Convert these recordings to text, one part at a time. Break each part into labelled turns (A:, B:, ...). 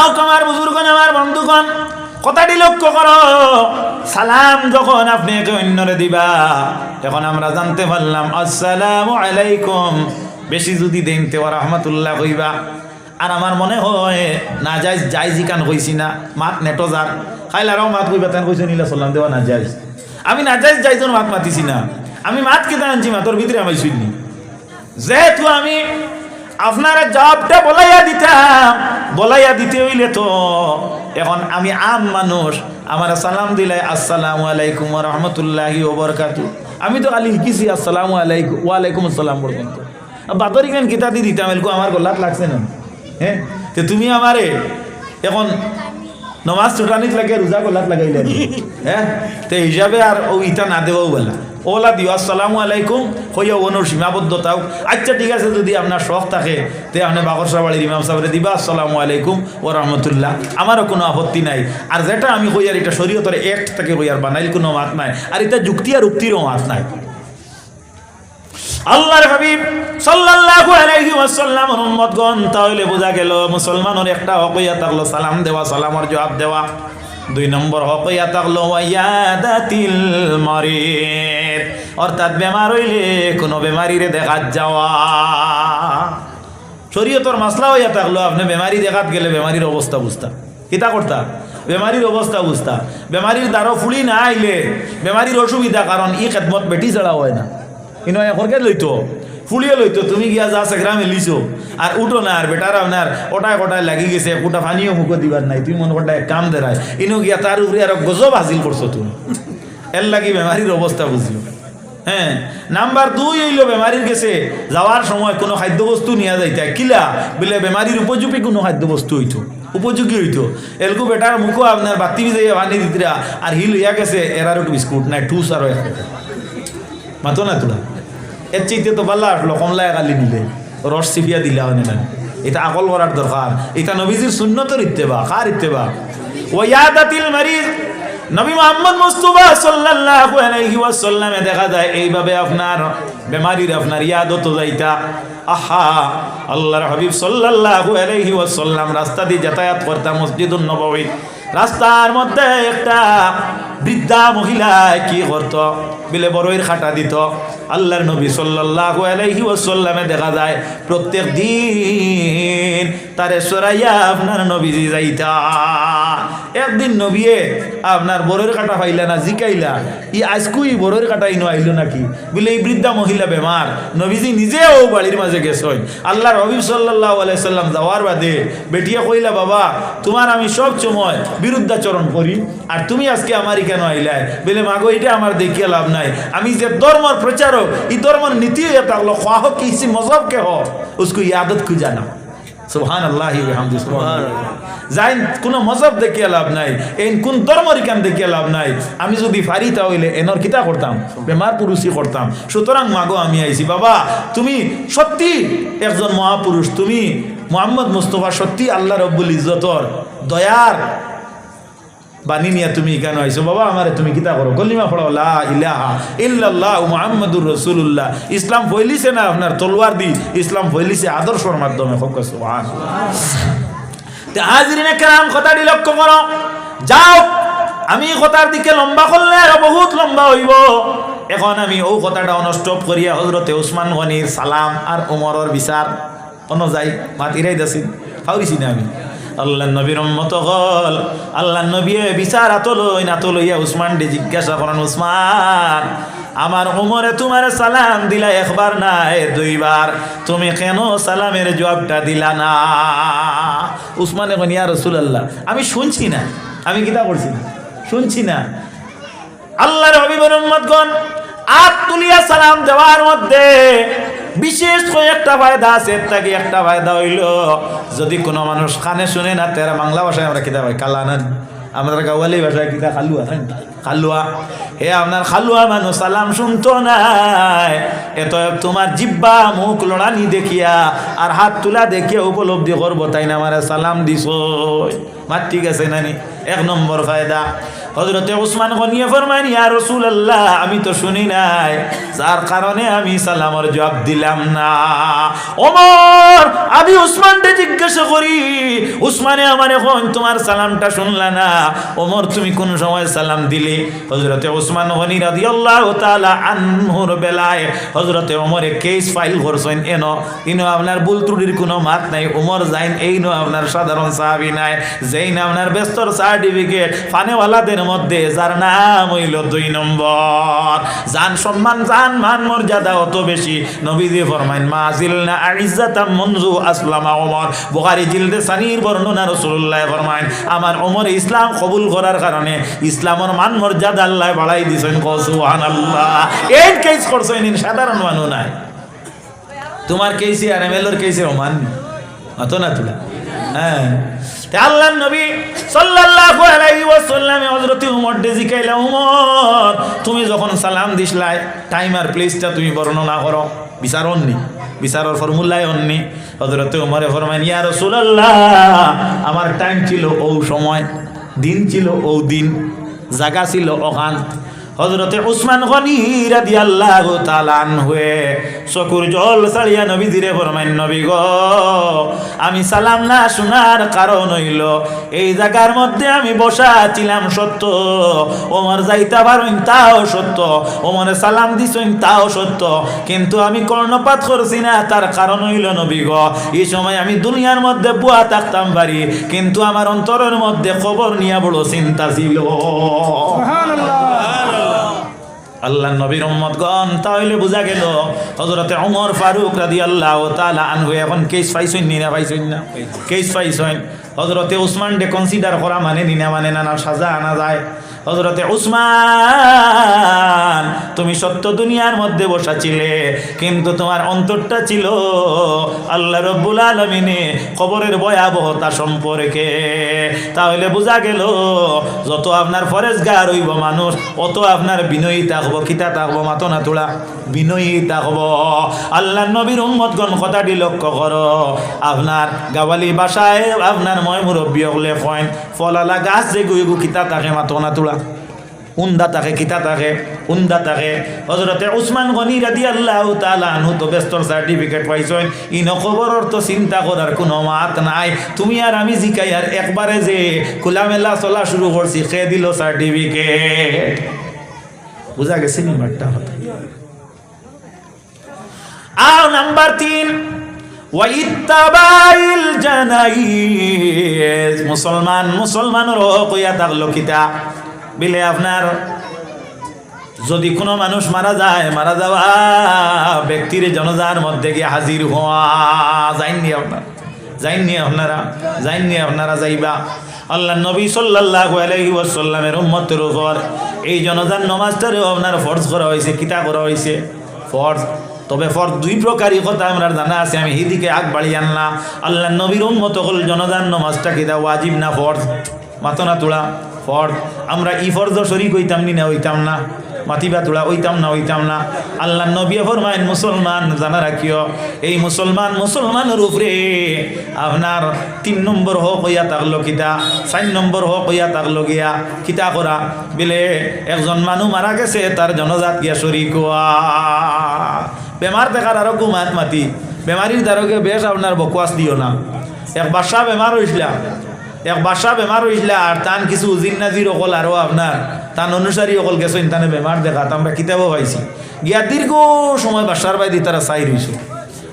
A: আমার বুজুর্গন আমার বন্ধুগণ কথাটি লক্ষ্য করো। সালাম যখন আপনি একে অন্যরে দিবা এখন আমরা জানতে পারলাম, আসসালামু আলাইকুম। বেশি যদি দেন তেও রহমতুল্লাহ কইবা। আর আমার মনে হয়, না যাই যাই জিকান কইছি না, মাত নেটো যার। খাইলারাও মাত কইবা, তেন কইছে, নীলা সাল্লাম দেওয়া না যাই। আমি না যাই যাই যাইজন মাত মাতিছি না। আমি মাত কেটে আনছি, মাতর ভিতরে আমি শুনি যেহেতু আমি আপনারা জবাবটা বলাইয়া দিতাম। বলাইয়া দিতে হইলে তো এখন আমি আম মানুষ। আমার সালাম দিলে আসসালামু আলাইকুম রহমতুল্লাহি ওবরকাতু আমি তো খালি শিকিছি আসসালামু আলাইকুম ওয়ালাইকুম আসসালাম পর্যন্ত। বাতরি কেন কিতা দি দিতাম, এলকো আমার গলাত লাগছে না। হ্যাঁ তো তুমি আমারে এখন নমাজ ছুটানিত লাগে রোজা গলাত লাগাইলে হ্যাঁ তো হিসাবে আর ও ইটা না দেবও বলা। ওলা দিও, আসসালামু আলাইকুম। হইয়া ওনোর সীমাবদ্ধতাও। আচ্ছা ঠিক আছে, যদি আপনার শখ থাকে, তে আপনি বাকরসা বাড়ির ইমাম সাহেবরে দিবা। আসসালামু আলাইকুম ও রহমতুল্লাহ। আমারও কোনো আপত্তি নাই। আর যেটা আমি কইয়ার এটা শরীয়তের এক থেকে কইয়ার বানাইল, কোনো মাত নাই। আর এটা যুক্তি আর উক্তিরও মাত নাই। আল্লাহর হাবিব সাল্লাল্লাহু আলাইহি ওয়াসাল্লাম উম্মতগণ তাহলে বোঝা গেল, মুসলমানের একটা হকইয়া থাকল সালাম দেওয়া, সালামর জবাব দেওয়া। দুই নম্বর অর্থাৎ বেমার হইলে কোনো বেমারিরে দেখা যাওয়া। শরীয়তর মাসলা হইয়া থাকল আপনি বেমারি দেখাত গেলে বেমারির অবস্থা বুঝতা। কিতা করতা? বেমারির অবস্থা বুঝতা। বেমারির দ্বারও ফুলি না আইলে বেমারির অসুবিধা, কারণ ই খেদমত বেটি ছাড়া হয় না। কিন্তু এখনকে লইতো? ফুলিয়ে লইতো, তুমি গিয়া যা সেগ্রামে লিছো। আর উঠো না, আর বেটার আপনার ওটায় কোটায় লাগি গেছে কোটা পানিও মুখো দিবার নাই, তুমি মনে এক কাম দেরায়। ইনো গিয়া তার উপরে আর গজব হাসিল করছ তুমি। এর লাগি বেমারির অবস্থা বুঝলো হ্যাঁ নাম্বার দুই হইল বেমারির গেছে, যাওয়ার সময় কোনো খাদ্যবস্তু নিয়ে যাইতে কিলা? বলে বেমারির উপযোগী কোনো খাদ্যবস্তু হইতো। উপযোগী হইতো। এলকু বেটার মুখো আপনার বাতি বিজাইয়া পানি দিতরা, আর হিল হইয়া গেছে এরার একটু বিস্কুট, নাই টুস আরও মাতো না তোরা? এর চাইতে তো পাল্লা আসলো কমলায় গালি নিলে। রস চিপিয়া দিলা হয় না এটা আকল করার দরকার। এটা নবীজির সুন্নতর ইত্তেবা। কার ইত্তেবা? ওয়াদাতিল মারিজ নবী মোহাম্মদ মুস্তাফা সাল্লাল্লাহু আলাইহি ওয়াসাল্লামে দেখা যায়, এইভাবে আপনার বেমারির আপনার ইয়াদত যাইতা। আহা, আল্লাহর হাবিব সাল্লাল্লাহু আলাইহি ওয়াসাল্লাম রাস্তা দিয়ে যাতায়াত করতা মসজিদুন নববী রাস্তার মধ্যে একটা বৃদ্ধা মহিলা কি করত? বিলে বড়ইর খাটা দিত। আল্লাহর নবী সাল্লাল্লাহু আলাইহি ওয়াসাল্লামে দেখা যায়, প্রত্যেক দিন তারে সরাইয়া আপনার নবীজি যাইতা। একদিন নবিয়ে আপনার বড়ের কাটা পাইলা না, জিকাইলা। ই আজকুই বড়ের কাটাই নো আইল নাকি? বলে, এই বৃদ্ধা মহিলা বেমার, নবীজি নিজেও বাড়ির মাঝে গেছেন। আল্লাহ হবিব সাল্লাহ আলাইসাল্লাম যাওয়ার বাদে বেটিয়া কইলা, বাবা, তোমার আমি সব সময় বিরুদ্ধাচরণ করি, আর তুমি আজকে আমারই কেন আইলায়? বলে, মাগো, এটা আমার দেখিয়া লাভ নাই। আমি যে ধর্মর প্রচারক ই ধর্মর নীতি এটা হলো খাহ কি মজবকে কে উসকু ইয়াদত কু জানা সুবহান আল্লাহ সুবহান যাই কোনো মজব দেখিয়া লাভ নাই, এন কোন ধর্মরিকান দেখিয়া লাভ নাই। আমি যদি ফারি তাহলে এনর কিতা করতাম বেমার পুরুষই করতাম। সুতরাং মাগো আমি আইছি, বাবা, তুমি সত্যি একজন মহাপুরুষ তুমি মোহাম্মদ মুস্তফা সত্যি আল্লাহ রব্বুল ইজতর দয়ার বানি নিয়ে তুমি কেন আইছো। বাবা, আমারে তুমি কিতা করো। কলিমা পড়াও, লা ইলাহা ইল্লাল্লাহ মুহাম্মাদুর রাসূলুল্লাহ। ইসলাম ফইলিছে না আপনার তলোয়ার দি? ইসলাম ফইলিছে আদর্শর মাধ্যমে, হোক সুবহান। তে হাজিরিনে কেরাম, কথাটি লক্ষ্য করো। যাও, আমি কথার দিকে লম্বা করলে আরও বহুত লম্বা হইব। এখন আমি ও কথাটা অনষ্টপ করিয়া হজরতে উসমান গনির সালাম আর ওমরের বিচার। অনুযায়ী মাতিরাই দাসি ফাউরিছি না আমি। আল্লাহ নবীর মতো হল। আল্লাহ নবী বিচার আতলই না তলইয়া উসমান ডে জিজ্ঞাসা করেন, উসমান, আমার উমরে তোমার সালাম দিলা একবার না দুইবার। তুমি কেন সালামের জবাবটা দিলা না? উসমানে কোন ইয়া রসুলাল্লাহ, আমি শুনছি না, আমি কিতা করছি না, শুনছি না। আল্লাহর হবিবর উম্মতগণ আত তুলিয়া সালাম দেওয়ার মধ্যে বিশেষ কয়েকটা ফায়দা আছে তাকে একটা ফায়দা হইল, যদি কোনো মানুষ কানে শুনে না, তারা বাংলা ভাষায় আমরা কিতা কালা কালানান আমরা গাওয়ালি ভাষায় কিতা খালুয়া, তাই না? খালুয়া। হে আপনার খালুয়া মানুষ, সালাম শুনতো নাই। এত তোমার জিব্বা, মুখ লড়ানি দেখিয়া আর হাত তুলা দেখিয়া উপলব্ধি করব, তাই না আমার সালাম দিস মাত ঠিক আছে নানি এক নম্বর ফায়দা। হজরতে উসমান গনিয়ে ফরমান ইয়া রাসূলুল্লাহ, আমি তো শুনি নাই। যার কারণে আমি সালামর জবাব দিলাম না। ওমর, আমি উসমানকে জিজ্ঞাসা করি, উসমানে আমার এখন তোমার সালামটা শুনলা না? ওমর, তুমি কোন সময় সালাম দিলে? হজরতে উসমান গনি রাদিয়াল্লাহু তাআলা আনহুর বেলায় হজরতে ওমরে কেস ফাইল করছেন। এন, ইনো আপনার ভুল ত্রুটির কোনো মাত নাই। ওমর যাইন এই নো আপনার সাধারণ সাহাবি নাই। যেই না আপনার ব্যস্তর সার্টিফিকেট ফানেওয়ালাদের মধ্যে, যার নাম হইল দুই নম্বর। জান সম্মান, জান মান, মর্যাদা অত বেশি। নবীজি ফরমাইন, মা জিলনা আইজ্জাতাম মনজু আসলামা ওমর। বুখারী জিলদে সানির বর্ণনা রাসূলুল্লাহ ফরমাইন, আমার ওমর ইসলাম কবুল করার কারণে ইসলামের মান মর্যাদা আল্লাহ বাড়াই দিছেন কো সুবহানাল্লাহ। এই কেস সাধারণ মানুষ নাই। তোমার কেসি আর এমএলওর কেসি ওমান অত না তুলা। হ্যাঁ। আল্লাহ তুমি যখন সালাম দিছলাই টাইম আর প্লেসটা তুমি বর্ণনা করো। বিচার অন্নি বিচারের ফর্মুলায় অন্নি। হযরত উমরে ফরমান ইয়া রাসূলুল্লাহ, আমার টাইম ছিল ও সময়, দিন ছিল ও দিন। জায়গা ছিল ওখান হজরতে উসমান গনি রাদি আল্লাহ তালান হয়ে চকুর জল সারিয়া নবী ধীরে ফরমাইন নবী গ আমি সালাম না শোনার কারণ হইল এই জায়গার মধ্যে আমি বসা ছিলাম সত্য ওমর যাইতা পারইন তাও সত্য ওমরে সালাম দিছইন তাও সত্য কিন্তু আমি কর্ণপাত করছি না তার কারণ হইল নবী গ এই সময় আমি দুনিয়ার মধ্যে বুয়া থাকতাম পারি কিন্তু আমার অন্তরের মধ্যে খবর নিয়ে বড় চিন্তা ছিল। আল্লাহ নবীর গণ তাহলে বোঝা গেল হজরতে অমর ফারুক রাদি আল্লাহ তালা আনহু এখন কেস পাইছেন নি না পাইছেন না? কেস পাইছেন। হজরতে উসমান ডে কনসিডার করা মানে নিনা মানে না না সাজা আনা যায়। হজরতে উসমান, তুমি সত্য দুনিয়ার মধ্যে বসা ছিলে কিন্তু তোমার অন্তরটা ছিল আল্লাহ রব্বুল আলমিনে খবরের ভয়াবহতা সম্পর্কে। তাহলে বোঝা গেল, যত আপনার ফরেজগার হইব মানুষ, অত আপনার বিনয়ী থাকব, কিতা থাকব, মাতো না তোলা, বিনয়ী থাকব। আল্লাহ নবীর উম্মতগণ কথাটি লক্ষ্য করো, আপনার গাওয়ালি বাসায় আপনার ময় মুরব্বী হলে কয়েন ফলালা গাছ যে গুই গু কিতা থাকে, মাতো না তোলা। উন্দা থাকে কিতা থাকে উন্দা থাকে হজরতে উসমান গনি রাদি আল্লাহ তাআলা আনহু তো বেস্তর সার্টিফিকেট পাইছেন ইন খবরের তো চিন্তা করার কোনো মাত নাই। তুমি আর আমি জিকাই আর একবারে যে খোলামেলা চলা শুরু করছি খে দিল সার্টিফিকেট বুঝা গেছে নি বাট্টা হতো আও নাম্বার তিন মুসলমান, মুসলমানের হক হইয়া থাকল কিতা? বিলে আপনার। যদি কোনো মানুষ মারা যায়, মারা যাওয়া ব্যক্তির জনজার মধ্যে গিয়ে হাজির হওয়া যাইননি আপনার যাইননি আপনারা যাইননি আপনারা যাইবা। আল্লাহ নবী আলাইহি ওয়াসাল্লামের উম্মতের উপর এই জনজার নমাজটারেও আপনার ফরজ করা হয়েছে, কিতা করা হয়েছে? ফরজ। তবে ফরজ দুই প্রকারই কথা আমরা জানা আছে, আমি এদিকে আগ বাড়ি আনলাম। আল্লাহ নবীর উম্মত হল জনজান নমাজটা কিতা, ওয়াজিব না ফরজ? মাতো না তোলা। ফরজ আমরা ই ফরজ শরিক হইতাম নি, না হইতাম না। মাতিবা তোলা ওইতাম না ওইতাম না। আল্লাহ নবী ফরমাইন মুসলমান জানা রাখিও। এই মুসলমান মুসলমানের উপরে আপনার তিন নম্বর হোক হইয়া থাকল কিতা? চার নম্বর হোক হইয়া থাকল গিয়া কিতা করা? বিলে, একজন মানুষ মারা গেছে, তার জনজাত গিয়া শরিক হওয়া। বেমার দেখার আরও গুমাত মাতি বেমারির দ্বারকে বেশ আপনার বকওয়াস দিও না। এক বাসা বেমার হইছিলাম এক বাসা বেমার হইছিল আর তান কিছু উজিন নাজির অকল আরও আপনার তান অনুসারী অকল গেছেন তানে বেমার দেখা আমরা কিতাবও পাইছি। গিয়া দীর্ঘ সময় বাসার বাইদি তারা চাই রইছে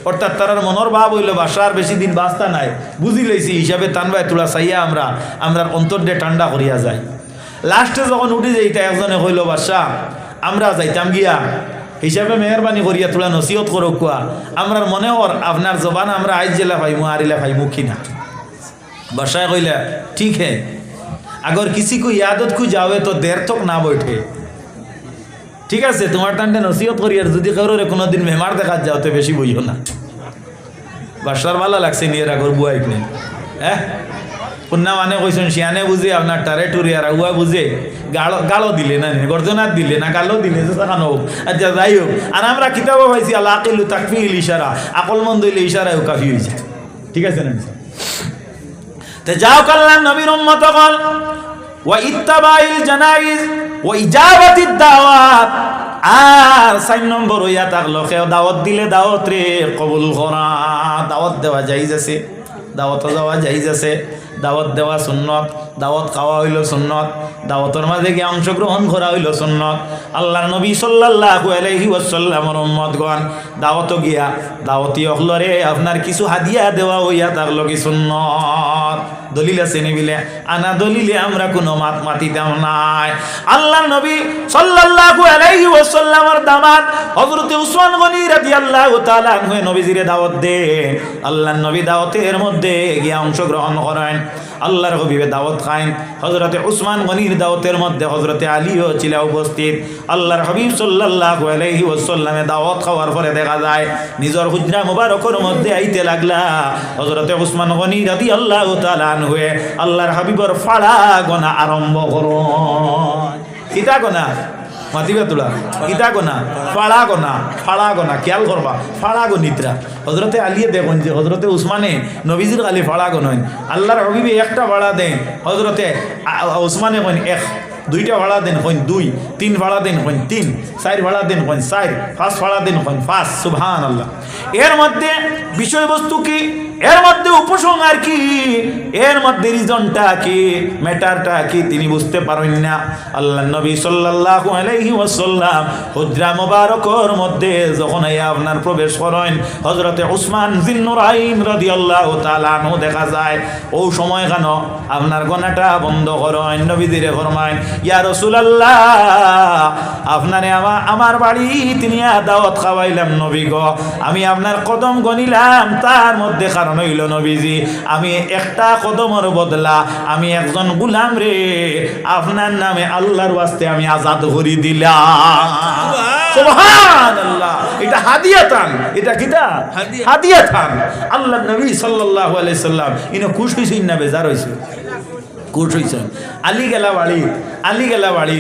A: অর্থাৎ তারার মনের ভাব হইল বাসার বেশি দিন বাস্তা নাই। বুঝি লইছি হিসাবে তান ভাই তোলা চাইয়া আমরা আমরা অন্তর দিয়ে ঠান্ডা করিয়া যাই লাস্টে যখন উঠি যাইতা একজনে হইল বাসা আমরা যাইতাম গিয়া। হিসাবে মেহরবানি করিয়া তোলা নসিহত করো কুয়া আমরার মনে হর আপনার জবান আমরা আইজ জেলা পাইমু আরিলা পাইমু কিনা? बशाए कहला ठीक है अगर किसी को यादत को जावे तो देर तक ना बैठे ঠিক আছে তোমার টানটা নসিহত করি আর যদি কারোর কোনোদিন মেমার দেখা যাও তো বেশি বইও না বাসার ভালো লাগছে নিয়ে রাখর বুয়াইক নেই হ্যাঁ পুন্না মানে কইছেন শিয়ানে বুঝে আপনার টারে টুরি আর উয়া বুঝে গালো গালো দিলে না গর্জনাত দিলে না গালো দিলে যে সাকানো হোক আচ্ছা যাই হোক আর আমরা কিতাবও পাইছি আল্লাহ আকিলু তাকফিল ইশারা আকল মন্দ হইলে ইশারায় কাফি হয়ে যায় ঠিক আছে না তে যাও কাল্লাম নবীর উম্মত কল ওয়া ইত্তাবাইল জানাইজ, ও ইজাবাতি দাওয়াত। আর চার নম্বর হইয়া থাকল, কেউ দাওয়াত দিলে দাওয়াত রে কবুল করা। দাওয়াত দেওয়া যাইজ আছে দাওয়াত যাওয়া যাইজ আছে। দাওয়াত দেওয়া সুন্নত, দাওয়াত খাওয়া হইল সুন্নত, দাওয়াতের মাঝে গিয়ে অংশগ্রহণ করা হইল সুন্নত। আল্লাহ নবী সাল্লাল্লাহু আলাইহি ওয়াসাল্লামের দাওয়াত গিয়া, দাওয়াতি অখলরে আপনার কিছু হাদিয়া দেওয়া হইয়া থাকল কি সুন্নত? দলিল আছে নিবিলে আনা দলিলে আমরা কোনো মাত মাতি মাতিতাম নাই। আল্লাহ নবী সাল্লাল্লাহু আলাইহি ওয়াসাল্লামের দামাত হযরতে উসমান গনি রাদিয়াল্লাহু তাআলা নবীজিরে দাওয়াত দে আল্লাহ নবী দাওয়াতের মধ্যে গিয়া অংশগ্রহণ করেন। আল্লাহর হবিবে দাওয়াত খায়েন হজরতে উসমান গনির দাওয়াতের মধ্যে হজরতে আলীও ছিল উপস্থিত। আল্লাহর হবিব আলাইহি ওয়াসাল্লামে দাওয়াত খাওয়ার পরে দেখা যায়, নিজর হুজরা মুবারকর মধ্যে আইতে লাগলা। হজরতে উসমান গনি আল্লাহ তাআলা আনহু আল্লাহর হাবিবর ফাড়া গনা আরম্ভ করো। কিতা গনা? মাতিবা তোলা কিতা গোনা ফাড়া গোনা ফাড়া গোনা খেয়াল করবা ফাড়া গণিতরা হজরতে আলিয়ে দেখুন যে হজরতে উসমানে নবীজির খালি ফাড়া গনইন আল্লাহর হবিবে একটা ভাড়া দেন। হজরতে উসমানে কইন এক, দুইটা ভাড়া দেন কইন দুই, তিন ভাড়া দেন কইন তিন, চার ভাড়া দেন কইন চার, পাঁচ ভাড়া দেন কইন পাঁচ সুবহান আল্লাহ এর মধ্যে বিষয়বস্তু কি? এর মধ্যে উপসংহার কি? এর মধ্যে রিজনটা কি? ম্যাটারটা কি? তিনি বুঝতে পারেন না। আল্লাহ নবী সাল্লাল্লাহু আলাইহি ওয়াসাল্লাম হুজরা মুবারকর মধ্যে যখন এই আপনার প্রবেশ করেন, হযরতে উসমান জিন্নুরাইন রাদিয়াল্লাহু তাআলা আনহু দেখা যায়, ও সময় কেন? আপনার গনাটা বন্ধ করেন, নবীজিরে ফরমায় ইয়া রাসূলুল্লাহ, আপনারে আমার আমার বাড়ি তিনি দাওয়াত খাওয়াইলাম নবী গো। আমি আপনার কদম গনিলাম, তার মধ্যে কারণ হইল নবীজি আমি একটা কদমের বদলা আমি একজন গুলাম রে আপনার নামে আল্লাহর ওয়াস্তে আমি আজাদ করি দিলাম। এটা হাদিয়াতান। এটা কিটা হাদিয়াতান। আল্লাহ নবী সাল্লাল্লাহু আলাইহি সাল্লাম ইনো খুশ হইছেন না বেজার হইছে খুশ হইছেন। আলী গেলা বাড়ি আলী গেলা বাড়ি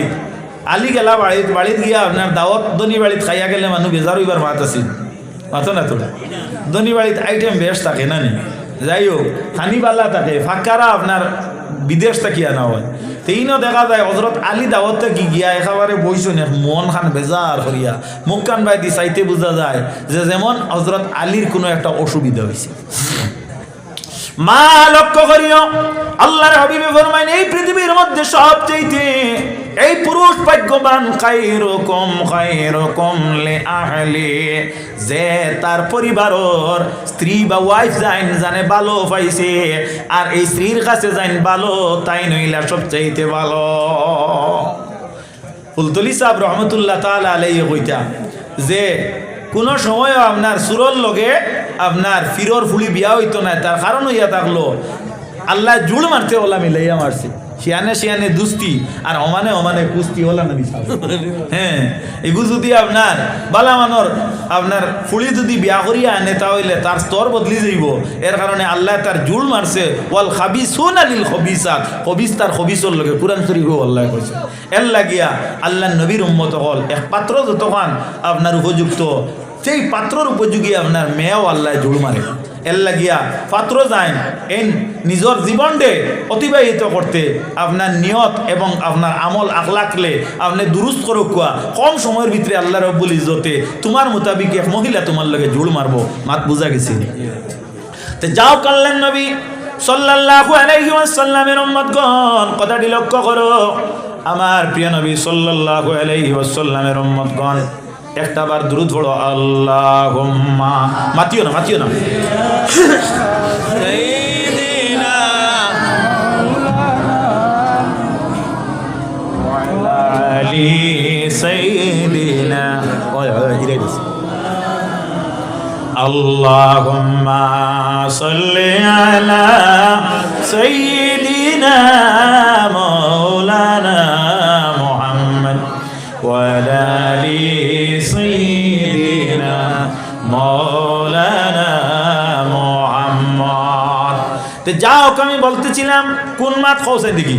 A: আলী গেলা বাড়িত বাড়িত গিয়া আপনার দাওয়াত দনি বাড়িত খাইয়া গেলে মানুষ বেজার হইবার মাত আছিল মাতো না তোরা? ধনী বাড়িতে আইটেম বেশ থাকে না নি? যাই হোক হানিবাল্লা থাকে। ফাঁকারা আপনার বিদেশ থাকি আনা হয়। তেইনও দেখা যায় হজরত আলী দাওয়াত থাকি গিয়া একেবারে বইছুন মন খান বেজার হরিয়া মুখ কান বাই দি চাইতে বোঝা যায় যে, যেমন হজরত আলীর কোনো একটা অসুবিধা হয়েছে মা, লক্ষ্য করিও, আল্লাহর হাবিবে ফরমাইন, এই পৃথিবীর মধ্যে সবচেয়ে এই পুরুষ ভাগ্যবান খাইরকম খাইরকম লে আহলে, যে তার পরিবারর স্ত্রী বা ওয়াইফ যাইন, জানে ভালো পাইছে, আর এই স্ত্রীর কাছে যাইন ভালো, তাই নইলা সবচাইতে ভালো। ফুলতলি সাহেব রহমতুল্লাহ তালা আলাইয়ে কইতা, যে কোনো সময়ও আপনার সুরর লগে আপনার ফিরর ফুলি বিয়া হইতো না, তার কারণ হইয়া থাকল। আল্লাহ জুড় মারছে, ওলা মিলাইয়া মারছে। শিয়ানে শিয়ানে দুস্তি, আর অমানে অমানে কুস্তি হলা না বিশাল হ্যাঁ এগু যদি আপনার বালা মানর আপনার ফুলি যদি বিয়া করিয়া আনে তাহলে তার স্তর বদলি যাইব। এর কারণে আল্লাহ তার জুল মারছে, ওয়াল খাবিসুন আলিল খবিসাত। খবিস তার খবিসর লগে কোরআন শরীফ আল্লাহ কইছে। এর লাগিয়া আল্লাহ নবীর উম্মত হল এক পাত্র যতক্ষণ আপনার উপযুক্ত, সেই পাত্রর উপযোগী আপনার মেয়েও আল্লাহ জুড় মারে। এর লাগিয়া। যায় এই নিজর জীবনটে অতিবাহিত করতে আপনার নিয়ত এবং আপনার আমল আখলাকলে আপনি দুরুস্ত করুক কম সময়ের ভিতরে আল্লাহ রব্বুল ইজতে তোমার মোতাবিক এক মহিলা তোমার লগে জুড় মারবো মাত বুঝা গেছি। তো যাও কাল্লেন নবী সাল্লাল্লাহু আলাইহি ওয়াসাল্লামের উম্মতগণ, কথাটি লক্ষ্য করো। আমার প্রিয় নবী সাল্লাল্লাহু আলাইহি ওয়াসাল্লামের উম্মতগণ একটা বার দুরুদ পড়ো আল্লাহুম্মা মাতিও না মাতিও না
B: سيدنا
A: আলী সাইয়্যিদিনা اللهم صل على سيدنا مولانا محمد وعلى ال سيدنا মৌলানা মোহাম্মদ। তো যা হোক, আমি বলতেছিলাম, কোন মাঠ কৌশে দেখি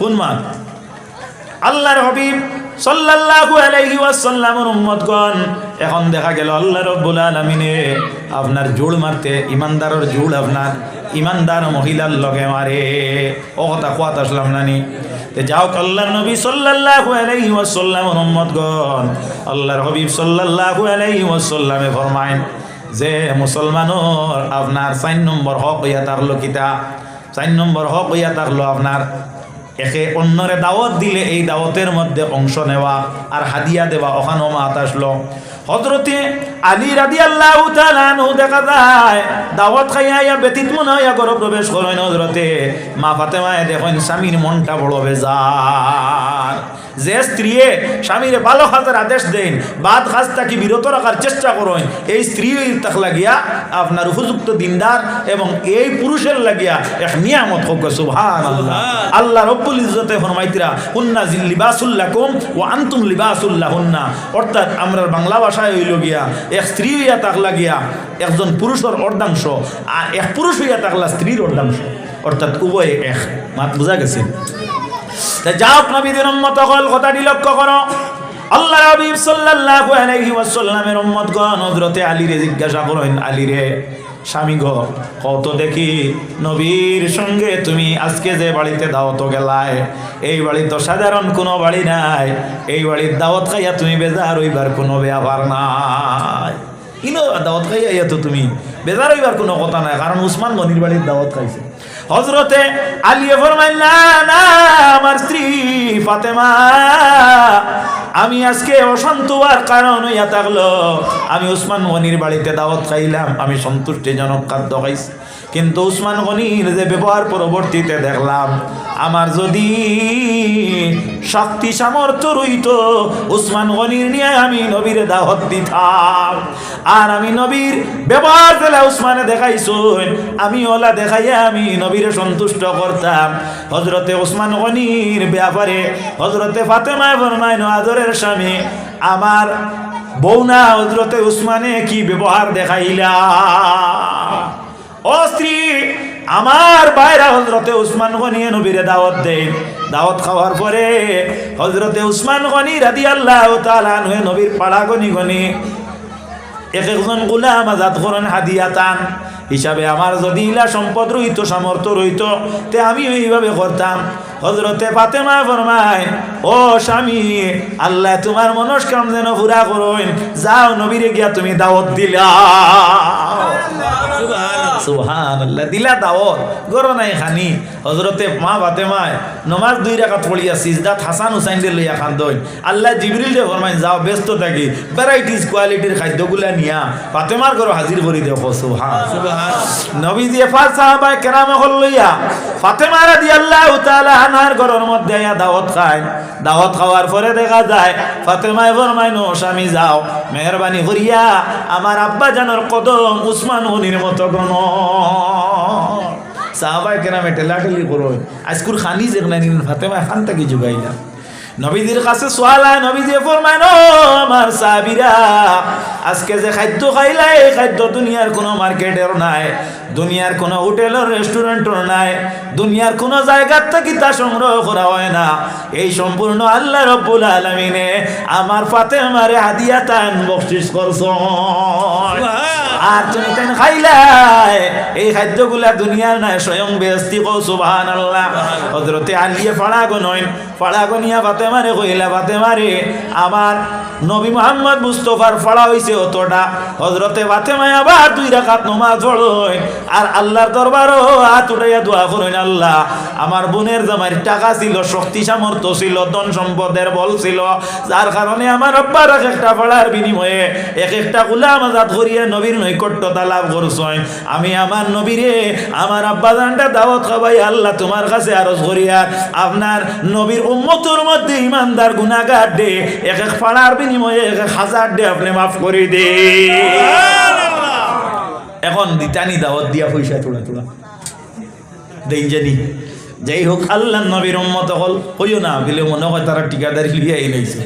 A: কোন মাঠ? আল্লাহর হবিব এখন দেখা গেল আল্লাহ রাব্বুল আলামিনে আপনার জোড় মারতে, ইমানদারের জোড় আপনার, ইমানদার মহিলার লগে মারে। ও কথা কোয়াত আসলাম নানি যাও আল্লাহর নবী সাল্লাল্লাহু আলাইহি ওয়াসাল্লামের উম্মতগণ, আল্লাহর হাবিব সাল্লাল্লাহু আলাইহি ওয়াসাল্লামে যে মুসলমানর আপনার চার নম্বর হক হইয়া থাকল কিতা চার নম্বর হক হইয়া থাকল আপনার। একে অন্যরে দাওয়াত দিলে এই দাওয়াতের মধ্যে অংশ নেওয়া আর হাদিয়া দেওয়া, ওখানেও মাত আসলো। হজরতে আলী রাদি আল্লাহ দেখা যায়, দাওয়াত খাইয়া ইয়া ব্যতীত মনে হইয়া গর প্রবেশ করেন হজরতে মা ফাতেমায় দেখেন স্বামীর মনটা বড় বেজার। যে স্ত্রীয়ে স্বামীরে ভালো খাতার আদেশ দেন বাদ খাস তাকে বিরত রাখার চেষ্টা করেন এই স্ত্রী তাক লাগিয়া আপনার উপযুক্ত দিনদার এবং এই পুরুষের লাগিয়া এক নিয়ামত হোক সুবহান। আল্লাহ আল্লাহ রব্বুল ইজ্জতে ফরমাইতিরা হুন্না লিবাসুল্লাহ লিবাসুল্লাকুম ও আন্তুম লিবাসুল্লাহ হুন্না অর্থাৎ আমরা বাংলা ভাষায় হইল গিয়া এক স্ত্রী হইয়া তাক লাগিয়া একজন পুরুষের অর্ধাংশ আর এক পুরুষ হইয়া তাকলা স্ত্রীর অর্ধাংশ। অর্থাৎ উভয় এক। মাত বোঝা গেছে? যাও নবীদের উম্মত হল কথাটি লক্ষ্য করো। আল্লাহ হাবিব সাল্লাল্লাহু আলাইহি ওয়াসাল্লামের উম্মতগণ হযরতে আলীরে জিজ্ঞাসা করেন, আলীরে, স্বামী গো, কত দেখি নবীর সঙ্গে তুমি আজকে যে বাড়িতে দাওয়াত গেলায়? এই বাড়ি তো সাধারণ কোনো বাড়ি নাই। এই বাড়ির দাওয়াত খাইয়া তুমি বেজার হইবার কোনো ব্যাপার নাই। ইনো দাওয়াত খাইয়া ইয়া তো তুমি বেজার হইবার কোনো কথা নাই, কারণ উসমান গনির বাড়ির দাওয়াত খাইছে। হজরতে আলিয়ে ফরমাইল, না না, আমার স্ত্রী ফাতেমা, আমি আজকে অশান্ত হওয়ার কারণ হইয়া থাকল। আমি উসমান গনির বাড়িতে দাওয়াত খাইলাম, আমি সন্তুষ্টিজনক খাদ্য খাইছি। কিন্তু উসমান গনির যে ব্যবহার পরবর্তীতে দেখলাম, আমার যদি শক্তি সামর্থ্য রইত, উসমান গনির নিয়ে আমি নবীর দাওয়াত দিতাম। আর আমি নবীর ব্যবহার দিলে উসমানে দেখাইছুন আমি ওলা দেখাইয়া আমি নবীরে সন্তুষ্ট করতাম। হজরতে উসমান গনির ব্যাপারে হজরতে ফাতেমায় ফরমায় আদরের স্বামী, আমার বৌনা হজরতে উসমানে কি ব্যবহার দেখাইলা? ও স্ত্রী আমার বাইরা হজরতে উসমান গনি নবীরে দাওয়াত দেন। দাওয়াত খাওয়ার পরে হজরতে উসমান গনি রাদি আল্লাহ তালান নবীর পাড়া গনি গনি এক একজন গোলাম আজাদ করেন হাদিয়াতান হিসাবে আমার যদি ইলা সম্পদ রইত সামর্থ্য রইত তে আমি এইভাবে করতাম। হজরতে ফাতেমা ফরমায়, ও স্বামী, আল্লাহ তোমার মনস্কাম যেন পুরা করুন। যাও নবীরে গিয়া তুমি দাওয়াত দিলা। আল্লাহ দিলা দাওয়াত গর নাই খানি। হজরতে মা ফাতেমায় নমাজ দুই রাকাত পড়িয়া সিজদাত হাসান হুসাইন দে লইয়া খান দইন। আল্লাহ জিবরিল দে ফরমাইন যাও ব্যস্ত থাকি ভ্যারাইটিস কোয়ালিটির খাদ্যগুলা নিয়া ফাতেমার ঘর হাজির করি দেখো সুবহান। নবী দিয়ে ফার সাহাবায়ে কেরাম হল লইয়া ফাতেমা রাদিয়াল্লাহু তাআলা আনহার ঘরের মধ্যে আয়া দাওয়াত খায়। দাওয়াত খাওয়ার পরে দেখা যায় ফাতেমায় ফরমাইন ও স্বামী যাও মেহরবানি করিয়া আমার আব্বা জানোর কদম উসমান গনির মতো গণ। সাহাবাই কেরামে ঠেলাঠেলি করো আজকুর খানি যেখানে নিন ফাতেমা খান থেকে জুগাইলা। নবীদের কাছে সোয়াল আয় নবী দিয়ে ফরমায় "ও আমার সাহাবীরা, আজকে যে খাদ্য খাইলা এই খাদ্য দুনিয়ার কোনো মার্কেটের নাই, দুনিয়ার কোনো হোটেলের, রেস্টুরেন্টের নাই, দুনিয়ার কোনো জায়গার থেকে তা সংগ্রহ করা হয় না। এই সম্পূর্ণ আল্লাহ রব্বুল আলমিনে আমার ফাতেমারে হাদিয়া তান বকশিস করছ আর তুমি তেন খাইলাই এই খাদ্যগুলা দুনিয়ার নাই স্বয়ং বেস্তি কো সুবহান আল্লাহ হজরতে আলিয়ে ফাড়াগো নয়। ফাড়াগো নিয়া বাতে মারে কইলা বাতে মারে আমার নবী মোহাম্মদ মুস্তফার ফাড়া হইছে অতটা। হজরতে বাতে মায় আবার দুই রাকাত নমাজ পড়ই আর আল্লাহর দরবারও হাত উঠাইয়া দোয়া করুন আল্লাহ আমার বোনের জামাইয়ের টাকা ছিল শক্তি সামর্থ্য ছিল ধন সম্পদের বল ছিল। যার কারণে আমার আব্বার এক একটা ফাড়ার বিনিময়ে এক একটা গুলাম আজাদ করিয়া নবীর নৈকট্যতা লাভ করছই। আমি আমার নবীরে আমার আব্বা জানটা দাওয়াত খাবাই আল্লাহ তোমার কাছে আরজ করিয়া আপনার নবীর উম্মতর মধ্যে ইমানদার গুনাহগার দে এক এক ফাড়ার বিনিময়ে এক এক হাজার দে আপনি মাফ করে দে। এখন দিতানি দাওয়াত দিয়া পয়সা তোলা তোলা। দেই জানি। যাই হোক আল্লাহ নবীর উম্মত হল হইও না বলে মনে হয় তারা টিকাদারি লিয়ে এনেছে